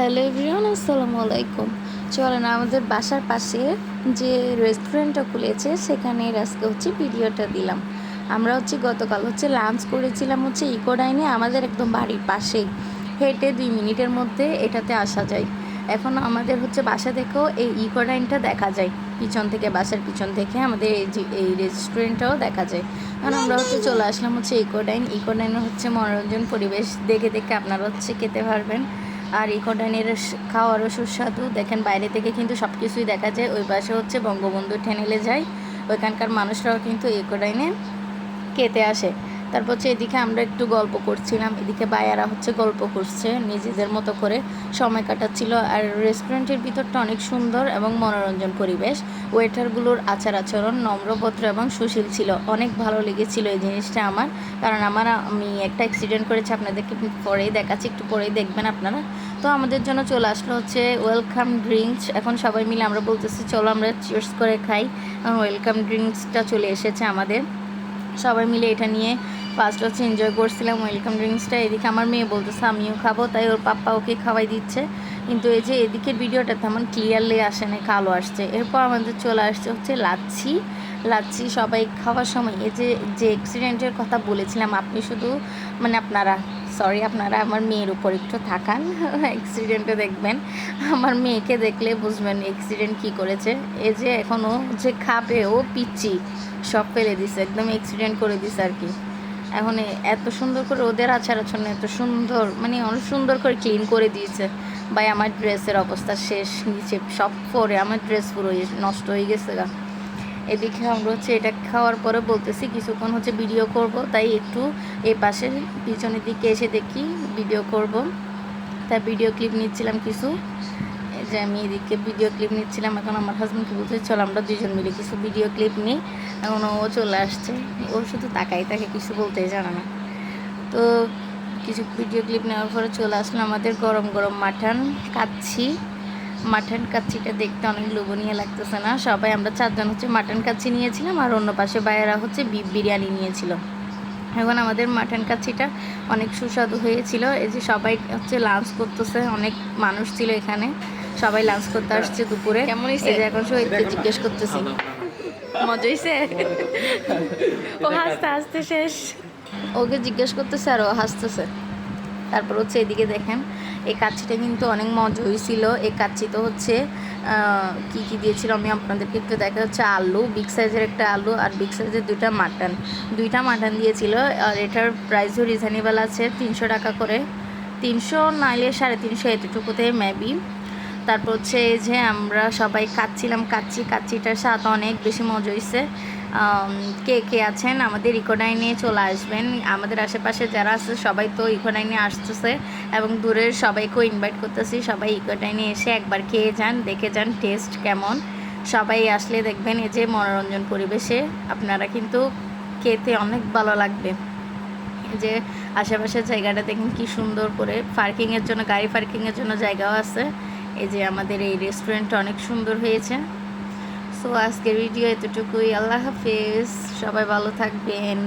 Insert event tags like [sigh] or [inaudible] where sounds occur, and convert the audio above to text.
Hello everyone, আসসালামু আলাইকুম। চলেন আমাদের বাসার পাশে যে রেস্টুরেন্টটা খুলেছে, সেখানে আজকে হচ্ছে ভিডিওটা দিলাম। আমরা হচ্ছে গতকাল হচ্ছে লাঞ্চ করেছিলাম হচ্ছে ইকো ডাইনে, আমাদের একদম বাড়ির পাশেই হেঁটে দুই মিনিটের মধ্যে এটাতে আসা যায়। এখন আমাদের হচ্ছে বাসা থেকেও এই ইকো ডাইনটা দেখা যায়। পিছন থেকে, বাসার পিছন থেকে আমাদের এই যে, এই রেস্টুরেন্টটাও দেখা যায়। কারণ আমরা হচ্ছে চলে আসলাম হচ্ছে ইকো ডাইন। ইকো হচ্ছে মনোরঞ্জন পরিবেশ। দেখে দেখে আপনারা হচ্ছে খেতে পারবেন। আর এই কন্টেনের খাওয়ারও সুস্বাদু। দেখেন বাইরে থেকে কিন্তু সব কিছুই দেখা যায়। ওই পাশে হচ্ছে বঙ্গবন্ধু ঠেনেলে যায়। ওইখানকার মানুষরাও কিন্তু এই ডাইনে খেতে আসে। তারপর হচ্ছে এদিকে আমরা একটু গল্প করছিলাম। এদিকে বায়ারা হচ্ছে গল্প করছে নিজেদের মতো করে। সময় কাটাচ্ছিল আর রেস্টুরেন্টের ভিতরটা অনেক সুন্দর এবং মনোরঞ্জন পরিবেশ। ওয়েটারগুলোর আচার আচরণ নম্রভদ্র এবং সুশীল ছিল। অনেক ভালো লেগেছিল এই জিনিসটা আমার। কারণ আমার, আমি একটা অ্যাক্সিডেন্ট করেছি, আপনাদেরকে পরেই দেখাচ্ছি, একটু পরেই দেখবেন আপনারা। তো আমাদের জন্য চলে আসলো হচ্ছে ওয়েলকাম ড্রিঙ্কস এখন সবাই মিলে আমরা বলতেছি, চলো আমরা চিয়ার্স করে খাই। ওয়েলকাম ড্রিঙ্কসটা চলে এসেছে আমাদের। সবাই মিলে এটা নিয়ে ফার্স্ট হচ্ছে এনজয় করছিলাম ওয়েলকাম ড্রিঙ্কসটা এদিকে আমার মেয়ে বলতেছে, আমিও খাব। তাই ওর পাপ্পা ওকে খাওয়াই দিচ্ছে। কিন্তু এই যে এদিকের ভিডিওটা তেমন ক্লিয়ারলি আসে না কালো আসছে। এরপর আমাদের চলে আসছে হচ্ছে লাচ্ছি। লাচ্ছি সবাই খাওয়ার সময় এই যে যে অ্যাক্সিডেন্টের কথা বলেছিলাম, আপনি শুধু মানে আপনারা সরি আপনারা আমার মেয়ের উপর একটু থাকান। [laughs] অ্যাক্সিডেন্টে দেখবেন। আমার মেয়েকে দেখলে বুঝবেন অ্যাক্সিডেন্ট কি করেছে। এই যে এখনও যে খাবে ও পিচ্ছি, সব ফেলে দিছে, একদম অ্যাক্সিডেন্ট করে দিছে আর কি। এখন এ- এত সুন্দর করে ওদের আচার আচরণ, এত সুন্দর মানে অনেক সুন্দর করে ক্লিন করে দিয়েছে। ভাই, আমার ড্রেসের অবস্থা শেষ নিচে, সব পরে আমার ড্রেস পুরো ইয়ে নষ্ট হয়ে গেছে গা। এদিকে আমরা হচ্ছে এটা খাওয়ার পরে বলতেছি, কিছুক্ষণ হচ্ছে ভিডিও করব, তাই একটু এই পাশে পিছনের দিকে এসে দেখি ভিডিও করব। তাই ভিডিও ক্লিপ নিচ্ছিলাম কিছু। যে আমি এদিকে ভিডিও ক্লিপ নিচ্ছিলাম, এখন আমার হাজব্যান্ডকে বলতে চলো আমরা দুজন মিলে কিছু ভিডিও ক্লিপ নিই। এখন ও চলে আসছে। ও শুধু তাকাই তাকে কিছু বলতেই জানে না। তো কিছু ভিডিও ক্লিপ নেওয়ার পরে চলে আসলো আমাদের গরম গরম মাটন কাচ্ছি। মাটন কাচ্ছিটা দেখতে অনেক লোভনীয় লাগতেছে না? সবাই আমরা চারজন হচ্ছে মাটন কাচ্ছি নিয়েছিলাম আর অন্য পাশে বাইরা হচ্ছে বিফ বিরিয়ানি নিয়েছিল। এখন আমাদের মাটন কাচ্ছিটা অনেক সুস্বাদু হয়েছিল। এই যে সবাই হচ্ছে লাঞ্চ করতেছে, অনেক মানুষ ছিল এখানে। সবাই লাঞ্চ করতে আসছে দুপুরে। কেমন হয়েছে? এই যে এখন শহীদকে জিজ্ঞেস করতেছি। মজা হয়েছে ও হাসতে হাসতে শেষ। ওকে জিজ্ঞেস করতেছে আর ও হাসতেছে। তারপর হচ্ছে এদিকে দেখেন এই কাচ্ছিটা কিন্তু অনেক মজা হয়েছিল এই কাচ্ছি তো হচ্ছে কি কি দিয়েছিল আমি আপনাদেরকে একটু দেখা হচ্ছে আলু বিগ সাইজের একটা আলু আর বিগ সাইজের দুইটা মাটন দুইটা মাটন দিয়েছিল আর এটার প্রাইসও রিজনেবল আছে তিনশো টাকা করে। তিনশো নাইলে সাড়ে তিনশো এতটুকুতে মেবি তারপর হচ্ছে এই যে আমরা সবাই কাচ্ছিলাম কাচ্ছি কাচ্ছিটার স্বাদ অনেক বেশি মজা হয়েছে কে কে আছেন? আমাদের ইকোডাইনে চলে আসবেন। আমাদের আশেপাশে যারা আছে, সবাই তো ইকোডাইনে আসতেছে এবং দূরের সবাইকেও ইনভাইট করতেছি। সবাই ইকোডাইনে এসে একবার খেয়ে যান, দেখে যান টেস্ট কেমন। সবাই আসলে দেখবেন এই যে মনোরঞ্জন পরিবেশে। আপনারা কিন্তু খেতে অনেক ভালো লাগবে। যে আশেপাশের জায়গাটা দেখুন কি সুন্দর করে। পার্কিংয়ের জন্য, গাড়ি পার্কিংয়ের জন্য জায়গাও আছে। এই যে আমাদের এই রেস্টুরেন্টটা অনেক সুন্দর হয়েছে। সো আজকের ভিডিও এতটুকুই। আল্লাহ হাফিজ। সবাই ভালো থাকবেন।